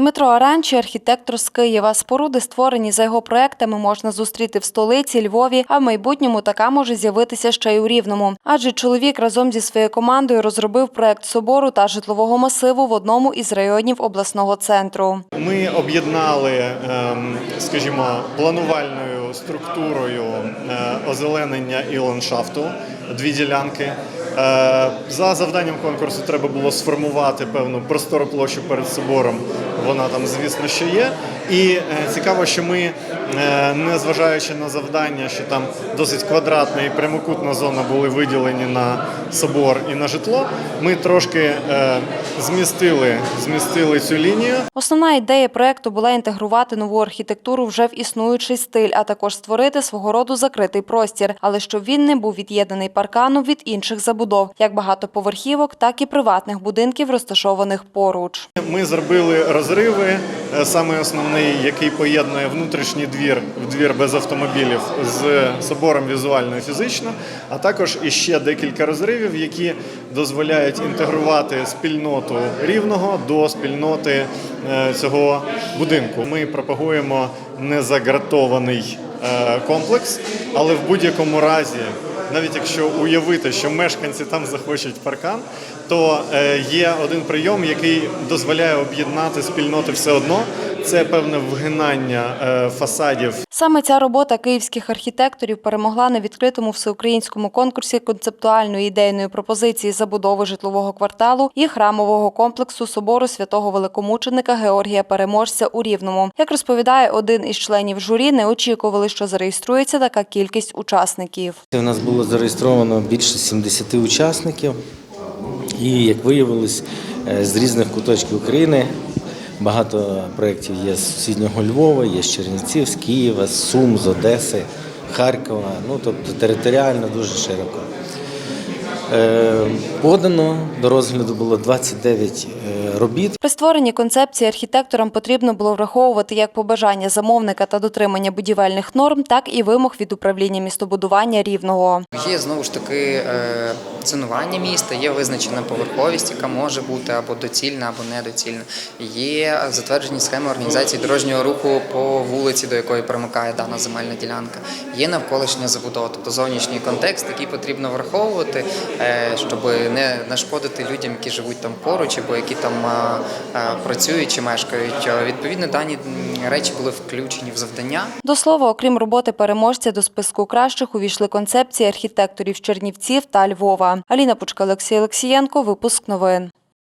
Дмитро Аранчі, архітектор з Києва. Споруди, створені за його проектами, можна зустріти в столиці, Львові, а в майбутньому така може з'явитися ще й у Рівному. Адже чоловік разом зі своєю командою розробив проект собору та житлового масиву в одному із районів обласного центру. Ми об'єднали, ем, скажімо, планувальною структурою е, озеленення і ландшафту дві ділянки. Е, За завданням конкурсу треба було сформувати певну простору площу перед собором. Вона там, звісно, що є. І е, цікаво, що ми, е, не зважаючи на завдання, що там досить квадратна і прямокутна зона були виділені на собор і на житло, ми трошки змістили, змістили цю лінію. Основна ідея проекту була інтегрувати нову архітектуру вже в існуючий стиль, а також створити свого роду закритий простір, але щоб він не був від'єднаний парканом від інших забудов, як багатоповерхівок, так і приватних будинків, розташованих поруч. Ми зробили розриви. Е, Саме основний, який поєднує внутрішній двір в двір без автомобілів з собором візуально і фізично, а також іще декілька розривів, які дозволяють інтегрувати спільноту рівного до спільноти е, цього будинку. Ми пропагуємо незагратований е, комплекс, але в будь-якому разі навіть якщо уявити, що мешканці там захочуть паркан, то е, є один прийом, який дозволяє об'єднати спільноти все одно. Це певне вгинання е, фасадів Саме ця робота київських архітекторів перемогла на відкритому всеукраїнському конкурсі концептуальної ідейної пропозиції забудови житлового кварталу і храмового комплексу собору святого великомученика Георгія Переможця у Рівному. Як розповідає один із членів журі, не очікували, що зареєструється така кількість учасників. У нас було зареєстровано більше 70 учасників, і як виявилось, е, з різних куточків України багато проєктів є з сусіднього Львова, є з Чернівців, з Києва, з Сум, з Одеси, Харкова. Ну тобто територіально дуже широко. Е, Подано до розгляду було 29 е, робіт. При створенні концепції архітекторам потрібно було враховувати як побажання замовника та дотримання будівельних норм, так і вимог від управління містобудування рівного. Є знову ж таки е, цінування міста, є визначена поверховість, яка може бути або доцільна, або недоцільна. Є затверджені схеми організації дорожнього руху по вулиці, до якої примикає дана земельна ділянка. Є навколишня забудова, тобто зовнішній контекст, який потрібно враховувати, щоб не нашкодити людям, які живуть там поруч, або які там е, е, працюють чи мешкають. Е, Відповідно, дані речі були включені в завдання. До слова, окрім роботи переможця, до списку кращих увійшли концепції архітекторів Чернівців та Львова. Аліна Пучка, Олексій Олексієнко. Випуск новин.